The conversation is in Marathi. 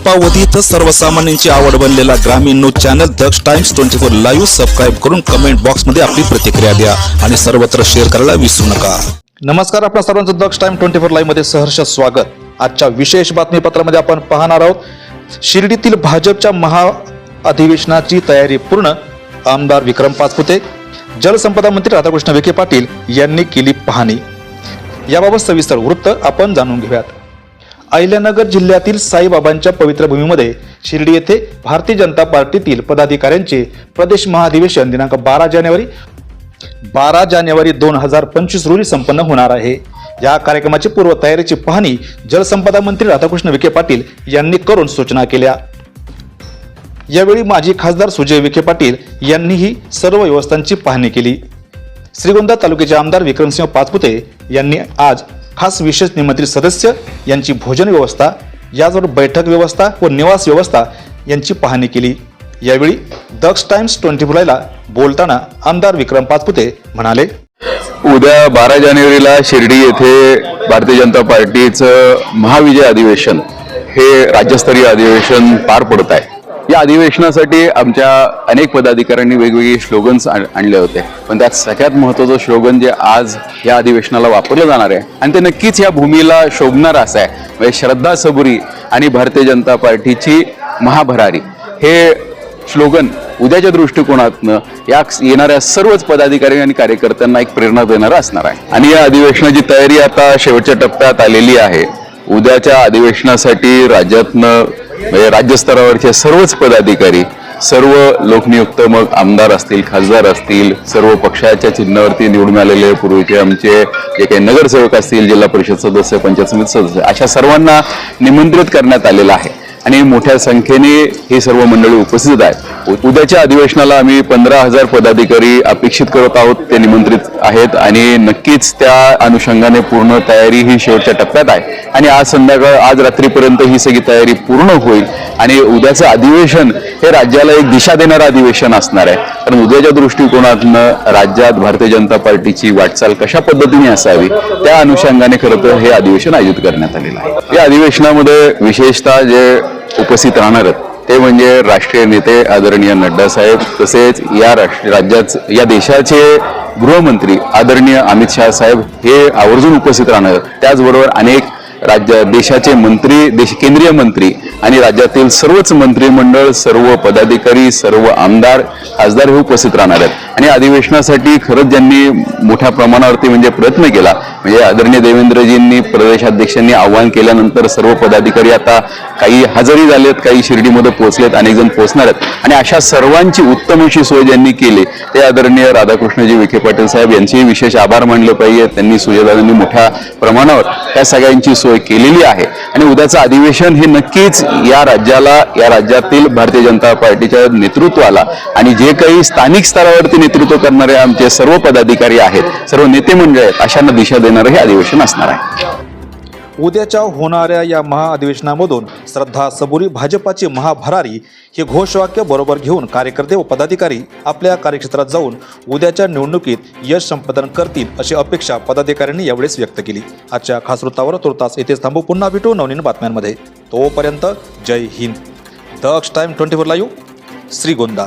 अल्पावधीत सर्वसामान्यांची आवड बनलेला ग्रामीण news channel Daksh Times twenty four live subscribe करून कमेंट बॉक्समध्ये आपली प्रतिक्रिया द्या आणि सर्वत्र शेअर करायला विसरू नका. नमस्कार आपल्या सर्वांचं दक्ष टाइम ट्वेंटी फोर लाईव्हमध्ये सहर्ष स्वागत. आजच्या विशेष बातमीपत्रामध्ये आपण पाहणार आहोत शिर्डीतील भाजपच्या महा अधिवेशनाची तयारी पूर्ण आमदार विक्रम पाचपुते जलसंपदा मंत्री राधाकृष्ण विखे पाटील यांनी केली पाहणी. याबाबत सविस्तर वृत्त आपण जाणून घेऊयात. अहिल्यानगर जिल्ह्यातील साईबाबांच्या पवित्र भूमीमध्ये शिर्डी येथे भारतीय जनता पार्टीतील पदाधिकाऱ्यांचे प्रदेश महाधिवेशन दिनांक बारा जानेवारी बारा जानेवारी दोन हजार पंचवीस रोजी संपन्न होणार आहे. या कार्यक्रमाची पूर्वतयारीची पाहणी जलसंपदा मंत्री राधाकृष्ण विखे पाटील यांनी करून सूचना केल्या. यावेळी माजी खासदार सुजय विखे पाटील यांनीही सर्व व्यवस्थांची पाहणी केली. श्रीगोंदा तालुक्याचे आमदार विक्रमसिंह पाचपुते यांनी आज खास विशेष निमंत्रित सदस्य यांची भोजन व्यवस्था याचबरोबर बैठक व्यवस्था व निवास व्यवस्था यांची पाहणी केली. यावेळी दक्ष टाइम्स ट्वेंटी फोरला बोलताना आमदार विक्रम पाचपुते म्हणाले उद्या बारा जानेवारीला शिर्डी येथे भारतीय जनता पार्टीचं महाविजय अधिवेशन हे राज्यस्तरीय अधिवेशन पार पडत आहे. या अधिवेशनासाठी आमच्या अनेक पदाधिकाऱ्यांनी वेगवेगळे स्लोगन्स आण- आणले होते. पण त्यात सगळ्यात महत्वाचं स्लोगन जे आज या अधिवेशनाला वापरलं जाणार आहे आणि ते नक्कीच या भूमीला शोभणार असं आहे. म्हणजे श्रद्धा सबुरी आणि भारतीय जनता पार्टीची महाभरारी. हे स्लोगन उद्याच्या दृष्टिकोनातनं या येणाऱ्या सर्वच पदाधिकारी आणि कार्यकर्त्यांना एक प्रेरणा देणारं असणार आहे. आणि या अधिवेशनाची तयारी आता शेवटच्या टप्प्यात आलेली आहे. उद्याच्या अधिवेशनासाठी राज्यातनं म्हणजे राज्यस्तरावरचे सर्वच पदाधिकारी सर्व लोकनियुक्त मग आमदार असतील खासदार असतील सर्व पक्षाच्या चिन्हावरती निवडून आलेले पूर्वीचे आमचे जे काही नगरसेवक असतील जिल्हा परिषद सदस्य पंचायत समिती सदस्य अशा सर्वांना निमंत्रित करण्यात आलेलं आहे. आणि मोठ्या संख्येने ही सर्व मंडळी उपस्थित आहेत. उद्याच्या अधिवेशनाला आम्ही पंधरा हजार पदाधिकारी अपेक्षित करत आहोत ते निमंत्रित आहेत आणि नक्कीच त्या अनुषंगाने पूर्ण तयारी ही शेवटच्या टप्प्यात आहे. आणि आज संध्याकाळ आज रात्रीपर्यंत ही सगळी तयारी पूर्ण होईल आणि उद्याचं अधिवेशन हे राज्याला एक दिशा देणारं अधिवेशन असणार आहे. कारण उद्याच्या दृष्टिकोनातनं राज्यात भारतीय जनता पार्टीची वाटचाल कशा पद्धतीने असावी त्या अनुषंगाने खरं तर हे अधिवेशन आयोजित करण्यात आलेलं आहे. या अधिवेशनामध्ये विशेषतः जे उपस्थित राहणार आहेत. ते म्हणजे राष्ट्रीय नेते आदरणीय नड्डा साहेब तसेच या राष्ट्र राज्याचं या देशाचे गृहमंत्री आदरणीय अमित शहा साहेब हे आवर्जून उपस्थित राहणार आहेत. त्याचबरोबर अनेक राज्य देशाचे मंत्री देश केंद्रीय मंत्री आणि राज्यातील सर्वच मंत्रिमंडळ सर्व पदाधिकारी सर्व आमदार खासदार हे उपस्थित राहणार आहेत. आणि अधिवेशनासाठी खरंच ज्यांनी मोठ्या प्रमाणावरती म्हणजे प्रयत्न केला म्हणजे आदरणीय देवेंद्रजींनी प्रदेशाध्यक्षांनी आव्हान केल्यानंतर सर्व पदाधिकारी आता काही हजरी झालेत काही शिर्डीमध्ये पोहोचलेत अनेक जण पोहोचणार आहेत. आणि अशा सर्वांची उत्तम अशी सोय ज्यांनी केली ते आदरणीय राधाकृष्णजी विखे पाटील साहेब यांचेही विशेष आभार मानले पाहिजे. त्यांनी सुजयदादांनी मोठ्या प्रमाणावर त्या सगळ्यांची सोय केलेली आहे. आणि उद्याचं अधिवेशन हे नक्कीच या राज्याला या राज्यातील भारतीय जनता पार्टीच्या नेतृत्वाला आणि जे काही स्थानिक स्तरावरती नेतृत्व करणारे आमचे सर्व पदाधिकारी आहेत सर्व नेते मंडळ आहेत अशांना दिशा देणारं हे अधिवेशन असणार आहे. उद्याच्या होणाऱ्या या महाअधिवेशनामधून श्रद्धा सबुरी भाजपाची महाभरारी हे घोषवाक्य बरोबर घेऊन कार्यकर्ते व पदाधिकारी आपल्या कार्यक्षेत्रात जाऊन उद्याच्या निवडणुकीत यश संपादन करतील अशी अपेक्षा पदाधिकाऱ्यांनी यावेळेस व्यक्त केली. आजच्या खास वृत्तावर तुर्तास येथेच थांबू. पुन्हा भेटू नवनीन बातम्यांमध्ये. तोपर्यंत जय Hind. Daksh time twenty four live Shrigonda.